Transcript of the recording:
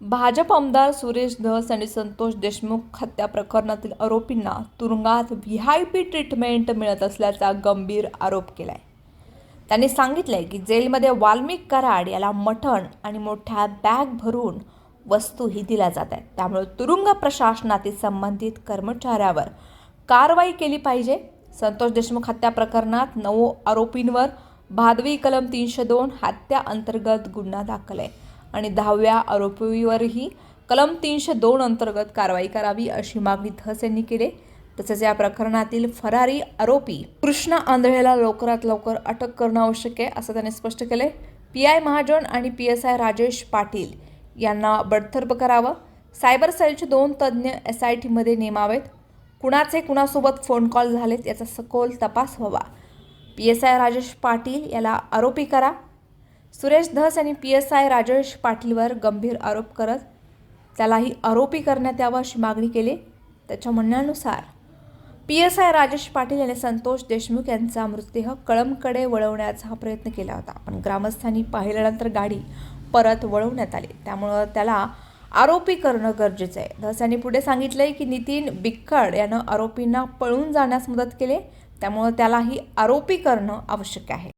भाजप आमदार सुरेश धस आणि संतोष देशमुख हत्या प्रकरणातील आरोपींना तुरुंगात व्ही आय पी ट्रीटमेंट मिळत असल्याचा गंभीर आरोप केलाय. त्यांनी सांगितलंय की जेलमध्ये वाल्मिक कराड याला मटण आणि मोठ्या बॅग भरून वस्तूही दिल्या जात आहेत त्यामुळे तुरुंग प्रशासनातील संबंधित कर्मचाऱ्यावर कारवाई केली पाहिजे. संतोष देशमुख हत्या प्रकरणात नऊ आरोपींवर भादवी कलम तीनशे दोन हत्या अंतर्गत गुन्हा दाखल आहे. आणि दहाव्या आरोपीवरही कलम तीनशे दोन अंतर्गत कारवाई करावी अशी मागणी धस यांनी केली. तसेच या प्रकरणातील फरारी आरोपी कृष्ण आंधळेला लवकरात लवकर अटक करणं आवश्यक आहे असं त्याने स्पष्ट केले. पी आय महाजन आणि P S I Rajesh Patil यांना बडतर्फ करावं. सायबर सेलचे दोन तज्ज्ञ एस आय टीमध्ये नेमावेत. कुणाचे कुणासोबत फोन कॉल झालेत याचा सखोल तपास व्हावा. P S I Rajesh Patil याला आरोपी करा. सुरेश धस यांनी पी एस आय राजेश पाटीलवर गंभीर आरोप करत त्यालाही आरोपी करण्यात यावं अशी मागणी केली. त्याच्या म्हणण्यानुसार P S I Rajesh Patil यांनी संतोष देशमुख यांचा मृतदेह कळमकडे वळवण्याचा प्रयत्न केला होता. पण ग्रामस्थांनी पाहिल्यानंतर गाडी परत वळवण्यात आली. त्यामुळं त्याला आरोपी करणं गरजेचं आहे. धस यांनी पुढे सांगितलंय की नितीन बिक्कड यानं आरोपींना पळून जाण्यास मदत केली. त्यामुळं त्यालाही आरोपी करणं आवश्यक आहे.